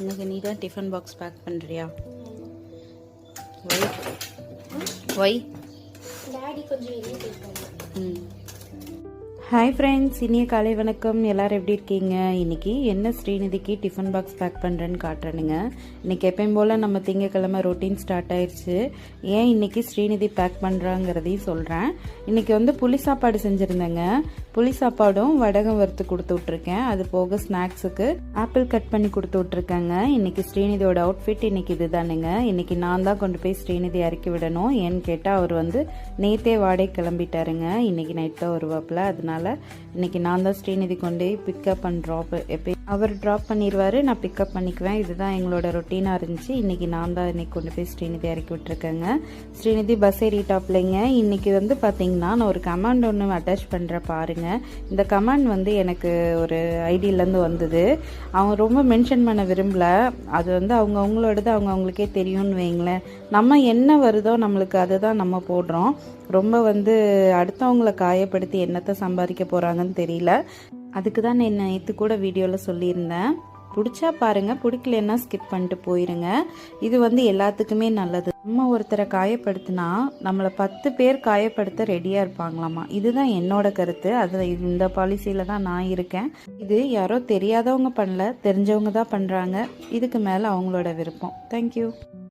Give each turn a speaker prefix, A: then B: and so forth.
A: இன்னைக்கு நீ தான் டிஃபன் பாக்ஸ் பேக் பண்ணுறியா ஒய் ஒய்
B: டாடி கொஞ்சம் வெளியே போயிருக்காங்க
A: ஹாய் ஃப்ரெண்ட்ஸ் இனிய காலை வணக்கம். எல்லோரும் எப்படி இருக்கீங்க? இன்னைக்கு என்ன ஸ்ரீநிதிக்கு டிஃபன் பாக்ஸ் பேக் பண்ணுறேன்னு காட்டுறேனுங்க. இன்றைக்கி எப்பயும் போல் நம்ம திங்கக்கிழமை ரொட்டீன் ஸ்டார்ட் ஆயிடுச்சு ஏன் இன்றைக்கி ஸ்ரீநிதி பேக் பண்ணுறாங்கிறதையும் சொல்கிறேன் இன்றைக்கி வந்து புளி சாப்பாடு செஞ்சுருந்தேங்க. புளி சாப்பாடும் வடகம் வறுத்து கொடுத்து விட்ருக்கேன் அது போக ஸ்நாக்ஸுக்கு ஆப்பிள் கட் பண்ணி கொடுத்து விட்ருக்கேங்க இன்றைக்கி ஸ்ரீநிதியோட அவுட்ஃபிட் இன்னைக்கு இதுதானுங்க. இன்றைக்கி நான் தான் கொண்டு போய் ஸ்ரீநிதி இறக்கி விடணும். ஏன்னு கேட்டால் அவர் வந்து நேத்தே வாடகை கிளம்பிட்டாருங்க. இன்னைக்கு நைட் தான் வருவாப்புல. அதனால இன்னைக்கு நான் தான் ஸ்ரீநிதி கொண்டு போய் பிக்கப் அண்ட் ட்ராப் எப்போ அவர் ட்ராப் பண்ணிடுவார் நான் பிக்கப் பண்ணிக்குவேன். இதுதான் எங்களோட ரொட்டீனாக இருந்துச்சு. இன்னைக்கு நான் தான் இன்னைக்கு கொண்டு போய் ஸ்ரீநிதி இறக்கி விட்டுருக்கேங்க. ஸ்ரீநிதி பஸ் ஏறிட்டாப்லைங்க. இன்னைக்கு வந்து பார்த்தீங்கன்னா நான் ஒரு கமாண்ட் ஒன்று அட்டாச் பண்ணுறேன் பாருங்க. இந்த கமாண்ட் வந்து எனக்கு ஒரு ஐடியிலேருந்து வந்தது. அவங்க ரொம்ப மென்ஷன் பண்ண விரும்பல. அது வந்து அவங்க அவங்களோடது அவங்க அவங்களுக்கே தெரியும்னு வைங்களேன். நம்ம என்ன வருதோ நம்மளுக்கு அதை தான் நம்ம போடுறோம். ரொம்ப வந்து அடுத்தவங்களை காயப்படுத்தி என்னத்தை சம்பாதிக்க போகிறாங்கன்னு தெரியல. அதுக்கு தான் நான் நேற்று கூட வீடியோவில் சொல்லியிருந்தேன். பிடிச்சா பாருங்க பிடிக்கலன்னா ஸ்கிப் பண்ணிட்டு போயிருங்க. இது வந்து எல்லாத்துக்குமே நல்லது. நம்ம ஒருத்தரை காயப்படுத்தினா நம்மளை பத்து பேர் காயப்படுத்த ரெடியாக இருப்பாங்களாமா? இதுதான் என்னோட கருத்து. அது இந்த பாலிசியில் தான் நான் இருக்கேன். இது யாரோ தெரியாதவங்க பண்ணல தெரிஞ்சவங்க தான் பண்ணுறாங்க இதுக்கு மேலே அவங்களோட விருப்பம். தேங்க்யூ